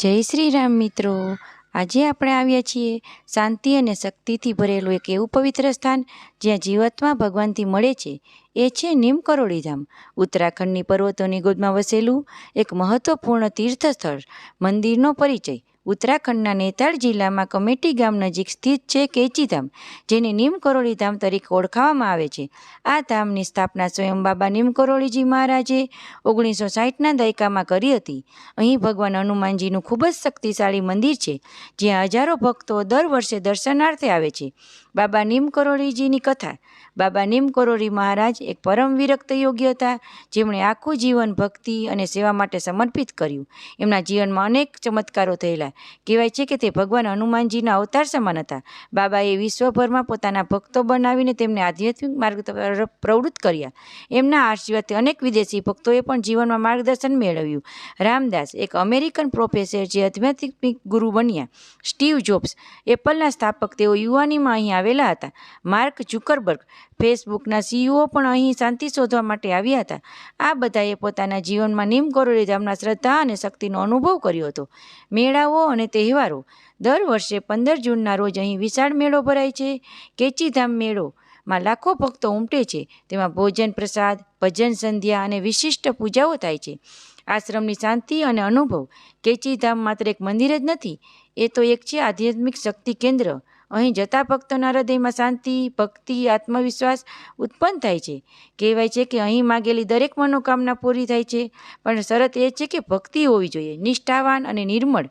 જય શ્રી રામ મિત્રો. આજે આપણે આવ્યા છીએ શાંતિ અને શક્તિથી ભરેલું એક એવું પવિત્ર સ્થાન જ્યાં જીવાત્મા ભગવાનથી મળે છે. એ છે નીમ કરોળીધામ ઉત્તરાખંડની પર્વતોની ગોદમાં વસેલું એક મહત્વપૂર્ણ તીર્થસ્થળ, મંદિરનો પરિચય. ઉત્તરાખંડના નેતાળ જિલ્લામાં કમેટી ગામ નજીક સ્થિત છે કેચીધામ જેને નીમકરોળી ધામ તરીકે ઓળખાવામાં આવે છે. આ ધામની સ્થાપના સ્વયં બાબા નીમકરોળીજી મહારાજે ઓગણીસો સાઠના દાયકામાં કરી હતી. અહીં ભગવાન હનુમાનજીનું ખૂબ જ શક્તિશાળી મંદિર છે, જ્યાં હજારો ભક્તો દર વર્ષે દર્શનાર્થે આવે છે. બાબા નીમકરોળીજીની કથા, બાબા નીમકરોળી મહારાજ એક પરમ વિરક્ત યોગ્ય હતા, જેમણે આખું જીવન ભક્તિ અને સેવા માટે સમર્પિત કર્યું. એમના જીવનમાં અનેક ચમત્કારો થયેલા કહેવાય છે કે તે ભગવાન હનુમાનજીના અવતાર સમાન હતા. બાબાએ વિશ્વભરમાં પોતાના ભક્તો બનાવીને તેમને આધ્યાત્મિક માર્ગ તરફ પ્રવૃત્ત કર્યા. એમના આશીર્વાદથી અનેક વિદેશી ભક્તોએ પણ જીવનમાં માર્ગદર્શન મેળવ્યું. રામદાસ, એક અમેરિકન પ્રોફેસર જે આધ્યાત્મિક ગુરુ બન્યા, સ્ટીવ જોબ્સ, એપલના સ્થાપક, તેઓ યુવાનીમાં અહીં આવેલા હતા. માર્ક ઝુકરબર્ગ, ફેસબુકના સીઈઓ પણ અહીં શાંતિ શોધવા માટે આવ્યા હતા. આ બધાએ પોતાના જીવનમાં નીમ કરોડી ધામના શ્રદ્ધા અને શક્તિનો અનુભવ કર્યો હતો. મેળાઓ અને તહેવારો. દર વર્ષે પંદર જૂનના રોજ અહીં વિશાળ મેળો ભરાય છે. કેચીધામ મેળો માં લાખો ભક્તો ઉમટે છે. તેમાં ભોજન પ્રસાદ, ભજન સંધ્યા અને વિશિષ્ટ પૂજાઓ થાય છે. આશ્રમની શાંતિ અને અનુભવ. કેચીધામ માત્ર એક મંદિર જ નથી, એ તો એક છે આધ્યાત્મિક શક્તિ કેન્દ્ર. અહીં જતા ભક્તોના હૃદયમાં શાંતિ, ભક્તિ, આત્મવિશ્વાસ ઉત્પન્ન થાય છે. કહેવાય છે કે અહીં માગેલી દરેક મનોકામના પૂરી થાય છે, પણ શરત એ છે કે ભક્તિ હોવી જોઈએ. નિષ્ઠાવાન અને નિર્મળ.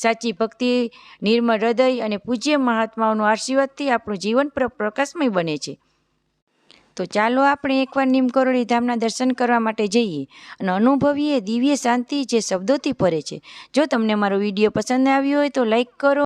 સાચી ભક્તિ, નિર્મળ હૃદય અને પૂજ્ય મહાત્માઓનો આશીર્વાદથી આપણું જીવન પ્રકાશમય બને છે. તો ચાલો આપણે એકવાર નીમકરોળી ધામના દર્શન કરવા માટે જઈએ અને અનુભવીએ દિવ્ય શાંતિ જે શબ્દોથી ભરે છે. જો તમને મારો વીડિયો પસંદ આવ્યો હોય તો લાઈક કરો.